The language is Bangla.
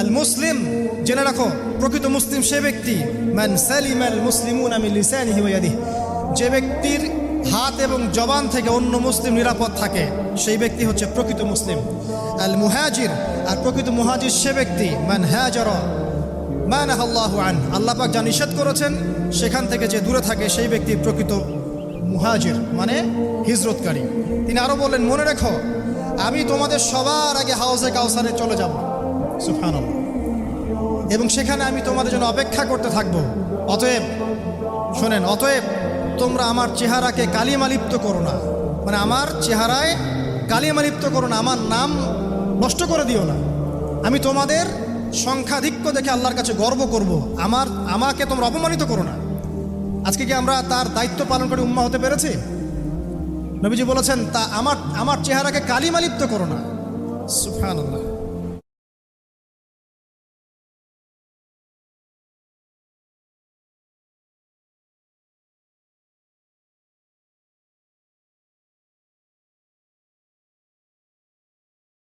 আল মুসলিম জেনে রাখো, প্রকৃত মুসলিম সে ব্যক্তি, মান সালিম আল ওয়া যে ব্যক্তির হাত এবং জবান থেকে অন্য মুসলিম নিরাপদ থাকে, সেই ব্যক্তি হচ্ছে প্রকৃত মুসলিম। আল মুহাজির আর প্রকৃত মুহাজির সে ব্যক্তি, মান হাজার মান আল্লাহ আন। আল্লাহ পাক যা নিষেধ করেছেন, সেখান থেকে যে দূরে থাকে, সেই ব্যক্তি প্রকৃত মুহাজির মানে হিজরতকারী। তিনি আরও বললেন, মনে রেখো, আমি তোমাদের সবার আগে হাউসে কাউসারে চলে যাব। সুফানাল্লাহ এবং সেখানে আমি তোমাদের জন্য অপেক্ষা করতে থাকব। অতএব, শোনেন, অতএব তোমরা আমার চেহারাকে কালিমালিপ্ত করো না। মানে আমার চেহারায় কালিমালিপ্ত করো না, আমার নাম নষ্ট করে দিও না। আমি তোমাদের সংখ্যাধিক্য দেখে আল্লাহর কাছে গর্ব করব। আমার, আমাকে তোমরা অপমানিত করো না। আজকে কি আমরা তার দায়িত্ব পালন করে উম্মা হতে পেরেছি? নবীজি বলেছেন, তা আমার আমার চেহারাকে কালিমালিপ্ত করো না। সুফান আল্লাহ